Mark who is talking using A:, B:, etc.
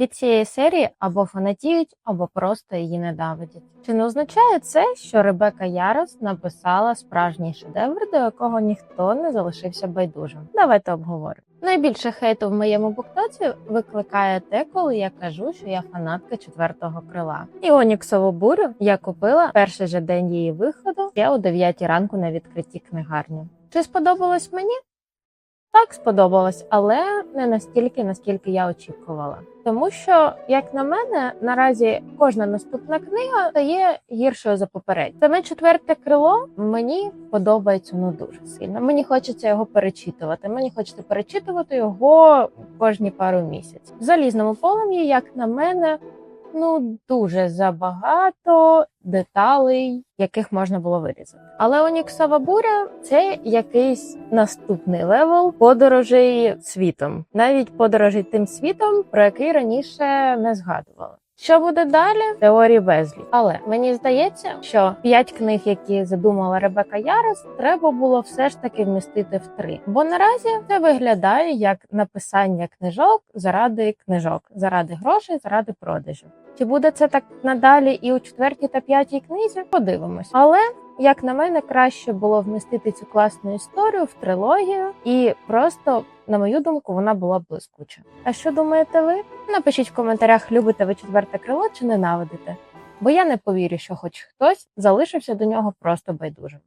A: Від цієї серії або фанатіють, або просто її ненавидять. Чи не означає це, що Ребека Ярос написала справжній шедевр, до якого ніхто не залишився байдужим? Давайте обговоримо. Найбільше хейту в моєму буктоці викликає те, коли я кажу, що я фанатка четвертого крила. І Оніксову бурю я купила перший же день її виходу ще о 9 ранку на відкритті книгарні. Чи сподобалось мені? Так, сподобалось, але не настільки, наскільки я очікувала. Тому що, як на мене, наразі кожна наступна книга стає гіршою за попередню. Саме четверте крило мені подобається ну дуже сильно. Мені хочеться його перечитувати. Мені хочеться перечитувати його кожні пару місяців. В залізному полум'ї, як на мене, ну дуже забагато деталей, яких можна було вирізати. Але Оніксова буря це якийсь наступний левел подорожей світом, навіть подорожей тим світом, про який раніше не згадувала. Що буде далі? Теорії безлі. Але мені здається, що п'ять книг, які задумала Ребека Ярос, треба було все ж таки вмістити в три. Бо наразі це виглядає як написання книжок заради книжок, заради грошей, заради продажу. Чи буде це так надалі і у четвертій та п'ятій книзі? Подивимось. Але як на мене, краще було вмістити цю класну історію в трилогію, і просто, на мою думку, вона була блискуча. А що думаєте ви? Напишіть в коментарях, любите ви четверте крило чи ненавидите. Бо я не повірю, що хоч хтось залишився до нього просто байдужим.